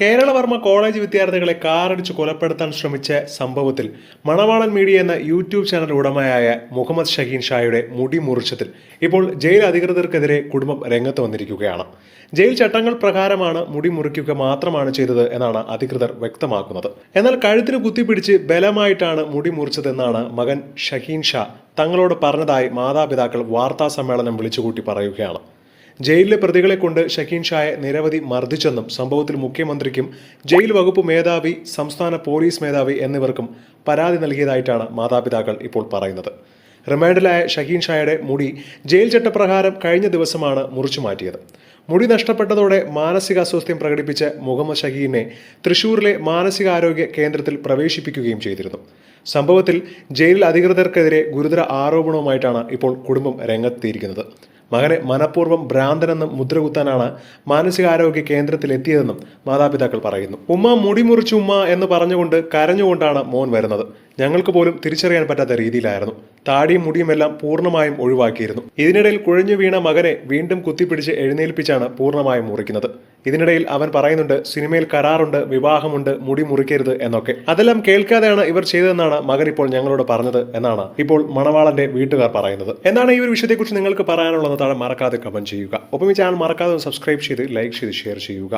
Keralavarma college വിദ്യാർത്ഥികളെ കാറടിച്ച് കൊലപ്പെടുത്താൻ ശ്രമിച്ച സംഭവത്തിൽ മണവാളൻ മീഡിയ എന്ന യൂട്യൂബ് ചാനൽ ഉടമയായ മുഹമ്മദ് ഷഹീൻ ഷായുടെ മുടി മുറിച്ചതിൽ ഇപ്പോൾ ജയിൽ അധികൃതർക്കെതിരെ കുടുംബം രംഗത്ത് വന്നിരിക്കുകയാണ്. ജയിൽ ചട്ടങ്ങൾ പ്രകാരമാണ് മുടി മുറിക്കുക മാത്രമാണ് ചെയ്തത് എന്നാണ് അധികൃതർ വ്യക്തമാക്കുന്നത്. എന്നാൽ കഴുത്തിന് കുത്തിപ്പിടിച്ച് ബലമായിട്ടാണ് മുടി മുറിച്ചതെന്നാണ് മകൻ ഷഹീൻ ഷാ തങ്ങളോട് പറഞ്ഞതായി മാതാപിതാക്കൾ വാർത്താ സമ്മേളനം വിളിച്ചുകൂട്ടി പറയുകയാണ്. ജയിലിലെ പ്രതികളെ കൊണ്ട് ഷക്കീൻ ഷായെ നിരവധി മർദ്ദിച്ചെന്നും സംഭവത്തിൽ മുഖ്യമന്ത്രിക്കും ജയിൽ വകുപ്പ് മേധാവി സംസ്ഥാന പോലീസ് മേധാവി എന്നിവർക്കും പരാതി നൽകിയതായിട്ടാണ് മാതാപിതാക്കൾ ഇപ്പോൾ പറയുന്നത്. റിമാൻഡിലായ ഷഹീൻ ഷായുടെ മുടി ജയിൽ ചട്ടപ്രകാരം കഴിഞ്ഞ ദിവസമാണ് മുറിച്ചു മാറ്റിയത്. മുടി നഷ്ടപ്പെട്ടതോടെ മാനസിക അസ്വസ്ഥ്യം പ്രകടിപ്പിച്ച മുഹമ്മദ് ഷഹീനെ തൃശൂരിലെ മാനസികാരോഗ്യ കേന്ദ്രത്തിൽ പ്രവേശിപ്പിക്കുകയും ചെയ്തിരുന്നു. സംഭവത്തിൽ ജയിൽ അധികൃതർക്കെതിരെ ഗുരുതര ആരോപണവുമായിട്ടാണ് ഇപ്പോൾ കുടുംബം രംഗത്തെത്തിയിരിക്കുന്നത്. മകനെ മനഃപൂർവം ഭ്രാന്തനെന്ന് മുദ്രകുത്താനാണ് മാനസികാരോഗ്യ കേന്ദ്രത്തിൽ എത്തിയതെന്നും മാതാപിതാക്കൾ പറയുന്നു. ഉമ്മ മുടി മുറിച്ചു ഉമ്മ എന്ന് പറഞ്ഞുകൊണ്ട് കരഞ്ഞുകൊണ്ടാണ് മോൻ വരുന്നത്. ഞങ്ങൾക്ക് പോലും തിരിച്ചറിയാൻ പറ്റാത്ത രീതിയിലായിരുന്നു. താടിയും മുടിയുമെല്ലാം പൂർണമായും ഒഴിവാക്കിയിരുന്നു. ഇതിനിടയിൽ കുഴഞ്ഞു വീണ മകനെ വീണ്ടും കുത്തിപ്പിടിച്ച് എഴുന്നേൽപ്പിച്ചാണ് പൂർണമായും മുറിക്കുന്നത്. ഇതിനിടയിൽ അവൻ പറയുന്നുണ്ട് സിനിമയിൽ കരാറുണ്ട് വിവാഹമുണ്ട് മുടി മുറിക്കരുത് എന്നൊക്കെ. അതെല്ലാം കേൾക്കാതെയാണ് ഇവർ ചെയ്തതെന്നാണ് മകൻ ഇപ്പോൾ ഞങ്ങളോട് പറഞ്ഞത് എന്നാണ് ഇപ്പോൾ മണവാളന്റെ വീട്ടുകാർ പറയുന്നത്. എന്താണ് ഈ ഒരു വിഷയത്തെക്കുറിച്ച് നിങ്ങൾക്ക് പറയാനുള്ളത് താഴെ മറക്കാതെ കമന്റ് ചെയ്യുക. ഒപ്പം ഈ ചാനൽ മറക്കാതെ സബ്സ്ക്രൈബ് ചെയ്ത് ലൈക്ക് ചെയ്ത് ഷെയർ ചെയ്യുക.